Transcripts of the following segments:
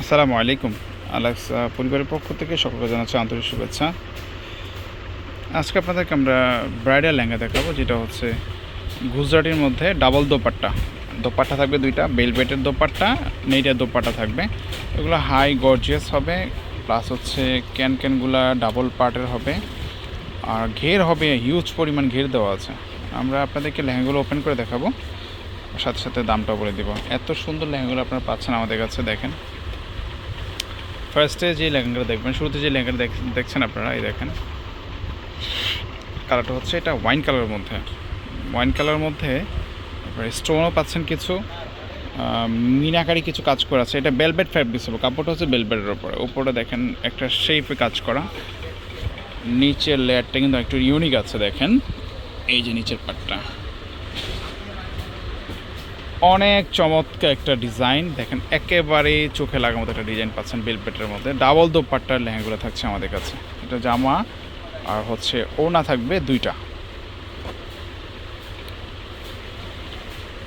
আসসালামু আলাইকুম। আলাক্স পরিবারের পক্ষ থেকে সকলকে জানাচ্ছি আন্তরিক শুভেচ্ছা। আজকে আপনাদেরকে আমরা ব্রাইডাল লেহেঙ্গা দেখাবো, যেটা হচ্ছে গুজরাটির মধ্যে ডাবল দোপাট্টা। দোপাট্টা থাকবে দুইটা, বেলবেটের দোপাট্টা, নেইটের দোপাট্টা থাকবে। এগুলো হাই গর্জিয়াস হবে প্লাস হচ্ছে ক্যান ক্যানগুলা ডাবল পার্টের হবে। আর ঘের হবে হিউজ পরিমাণ ঘের দেওয়া আছে। আমরা আপনাদেরকে লেহেঙ্গাগুলো ওপেন করে দেখাবো। সাথে সাথে দামটাও বলে দিব। এত সুন্দর লেহেঙ্গাগুলো আপনারা পাচ্ছেন আমাদের কাছে, দেখেন। ফার্স্টে যে লেহেঙ্গাটা দেখবেন, শুরুতে যে লেহেঙ্গাটা দেখ- দেখছেন আপনারা, এই দেখেন। কালারটা হচ্ছে এটা ওয়াইন কালারের মধ্যে। ওয়াইন কালারের মধ্যে স্টোনও পাচ্ছেন কিছু মিনাকারি কিছু কাজ করা আছে। এটা বেলবেট ফ্যাব্রিক্স হবে, কাপড়টা হচ্ছে বেলবেটের ওপরে উপরে। দেখেন একটা শেপে কাজ করা। নিচের লেয়ারটা কিন্তু একটু ইউনিক আছে, দেখেন। এই যে নিচের পাটটা অনেক চমৎকার একটা ডিজাইন। দেখেন, একেবারে চোখে লাগার মতো একটা ডিজাইন পাচ্ছেন বেলপেটের মধ্যে। ডাবল দোপাট্টার লেহেঙ্গাগুলো থাকছে আমাদের কাছে। এটা জামা আর হচ্ছে ওনা থাকবে দুইটা।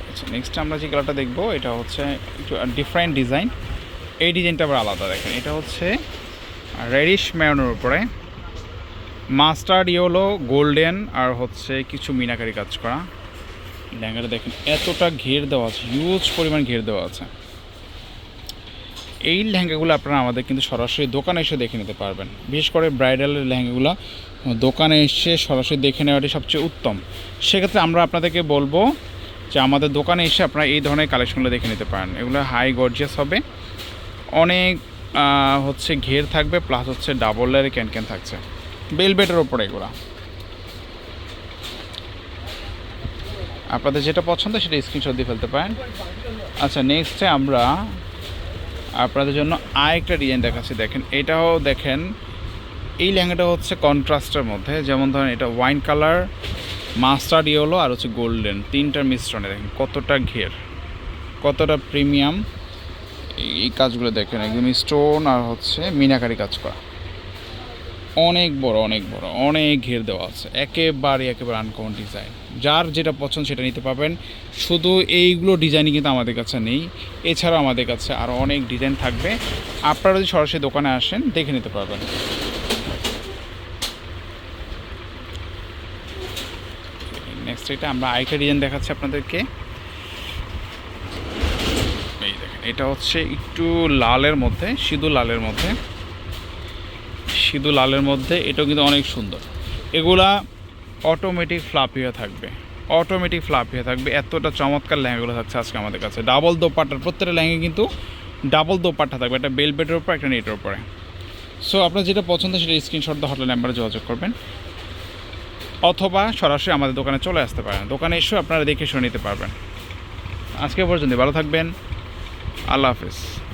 আচ্ছা নেক্সট আমরা যে কালারটা দেখব, এটা হচ্ছে একটু ডিফারেন্ট ডিজাইন এই ডিজাইনটা আবার আলাদা, দেখেন। এটা হচ্ছে রেডিশ ম্যারনের উপরে। মাস্টার্ড ইয়েলো গোল্ডেন আর হচ্ছে কিছু মিনাকারি কাজ করা। লেহেঙ্গাটা দেখেন, এতটা ঘের দেওয়া আছে হিউজ পরিমাণ ঘের দেওয়া আছে। এই লেহেঙ্গাগুলো আপনারা আমাদের কিন্তু সরাসরি দোকানে এসে দেখে নিতে পারবেন। বিশেষ করে ব্রাইডালের লেহেঙ্গাগুলো দোকানে এসে সরাসরি দেখে নেওয়াটি সবচেয়ে উত্তম। সেক্ষেত্রে আমরা আপনাদেরকে বলব যে আমাদের দোকানে এসে আপনারা এই ধরনের কালেকশনগুলো দেখে নিতে পারেন। এগুলো হাই গর্জিয়াস হবে। অনেক হচ্ছে ঘের থাকবে প্লাস হচ্ছে ডাবল লেয়ারে ক্যান ক্যান থাকছে। বেলবেটের ওপরে এগুলো। আপনাদের যেটা পছন্দ সেটা স্ক্রিনশট দিয়ে ফেলতে পারেন। আচ্ছা নেক্সটে আমরা আপনাদের জন্য আরেকটা ডিজাইন দেখাচ্ছি। দেখেন, এটাও দেখেন, এই লেহেঙ্গাটা হচ্ছে কন্ট্রাস্টের মধ্যে। যেমন ধরেন, এটা ওয়াইন কালার মাস্টার্ড ইয়েলো আর হচ্ছে গোল্ডেন তিনটার মিশ্রণে দেখেন, কতটা ঘের, কতটা প্রিমিয়াম এই কাজগুলো দেখেন একদম স্টোন আর হচ্ছে মিনাকারি কাজ করা। অনেক বড় অনেক বড়, অনেক ঘের দেওয়া আছে। একেবারে একেবারে আনকমন ডিজাইন যার যেটা পছন্দ সেটা নিতে পারবেন। শুধু এইগুলো ডিজাইনই কিন্তু আমাদের কাছে নেই। এছাড়াও আমাদের কাছে আরও অনেক ডিজাইন থাকবে। আপনারা যদি সরাসরি দোকানে আসেন, দেখে নিতে পারবেন। নেক্সট এটা আমরা আরেকটা ডিজাইন দেখাচ্ছি আপনাদেরকে। এই দেখেন, এটা হচ্ছে একটু লালের মধ্যে সিধু লালের মধ্যে। সিধু লালের মধ্যে, এটাও কিন্তু অনেক সুন্দর। এগুলা অটোমেটিক ফ্লাপি হয়ে থাকবে। অটোমেটিক ফ্লাপি হয়ে থাকবে। এতটা চমৎকার লেহেঙ্গাগুলো থাকছে আজকে আমাদের কাছে। ডাবল দোপাট্টার, প্রত্যেকটা লেহেঙ্গা কিন্তু ডাবল দোপাট্টা থাকবে। একটা বেলবেটের উপর, একটা নেটের উপরে। সো আপনার যেটা পছন্দ সেটা স্ক্রিনশট দিয়ে হটলাইন নাম্বারে যোগাযোগ করবেন। অথবা সরাসরি আমাদের দোকানে চলে আসতে পারেন। দোকানে এসেও আপনারা দেখে শুনে নিতে পারবেন। আজকে পর্যন্ত ভালো থাকবেন। আল্লাহ হাফিজ।